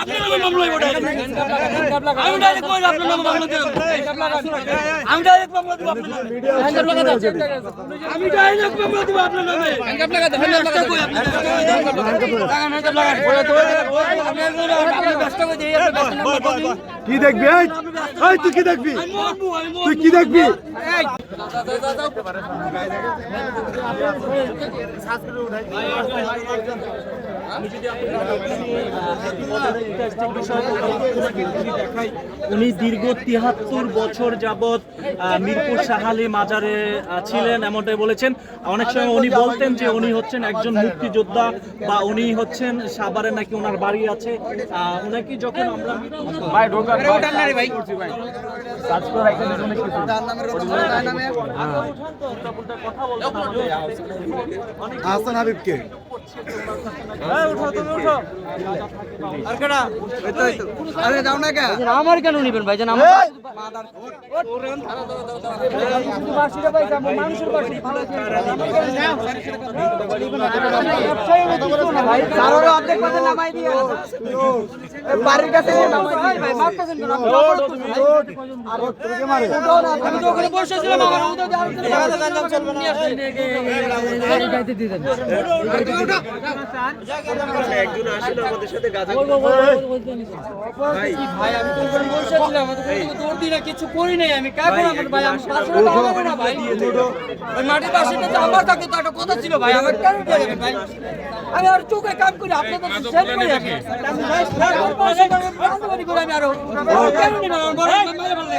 আপনার নামে মামলা হইব। আমি ডাইরেক্ট কই আপনার নামে মামলা দেব আমি ডাইরেক্ট মামলা দেব আপনার নামে আমি ডাইরেক্ট মামলা দেব আপনার নামে? লাগান, হ্যান্ডকাপ লাগান। ব্যবসা কই দিয়ে আপনি ব্যবসা নাম্বার বলুন। কি দেখবি এই? তুই কি দেখবি। তুই কি দেখবি উনি দীর্ঘ তিহাত্তর বছর যাবৎ মিরপুর সাহালি মাজারে ছিলেন এমনটাই বলেছেন। অনেক সময় উনি বলতেন যে উনি হচ্ছেন একজন মুক্তিযোদ্ধা বা উনি হচ্ছেন সাভারে নাকি ওনার বাড়ি আছে। উনাকে যখন আমরা ভাই ঢোকার ভাই। হাসান হাবিবকে। আমার কেন নিবেন ভাই বাড়ির কাছে আমি তো ওখানে বসেছিলাম আমার চলবে না গাইতে দিতেন ভাই আমি তো ওখানে বসেছিলাম আমি তো কোনো দৌড় দিই না কিছু করি নাই আমি কাজ আমার ভাই আমি পাঁচশো টাকা হবে না ভাই ওই মাটির পাশে তো আমার থাকে তো একটা কথা ছিল ভাই আমার কেন দেবেন ভাই আমি আর চোখে কাম করি আপনি তো সেভ করে আমি ভাই আমি আরও কেন নিবেন আমার বড় ভাই মাইরে বলে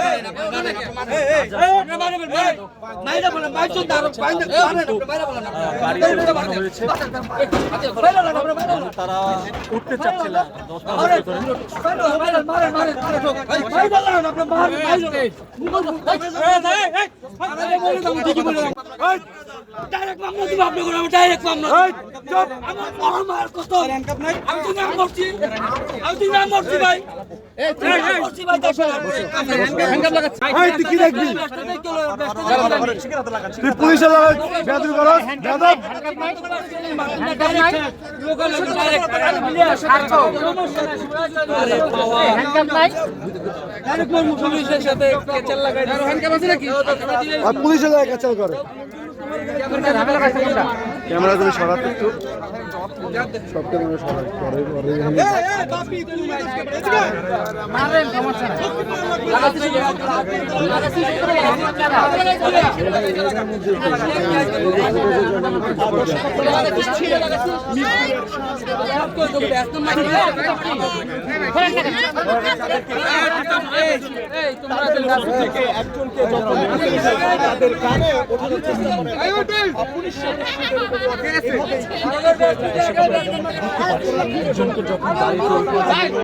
মাইরে বলে মাইরে বলে মাইরে আরও মাইরে মাইরে বলে মাইরে বলে তারা উঠতে দাও ডাইরেক্ট মামলা দিব আপনি করে আমি ডাইরেক্ট মামলা ভাই পুলিশের লগে পুলিশের কাচাল করে। ক্যামেরা তুমি সরাতে একটু। সব ক্যামেরা সরাই পরে পরে একজনকে গাড়ি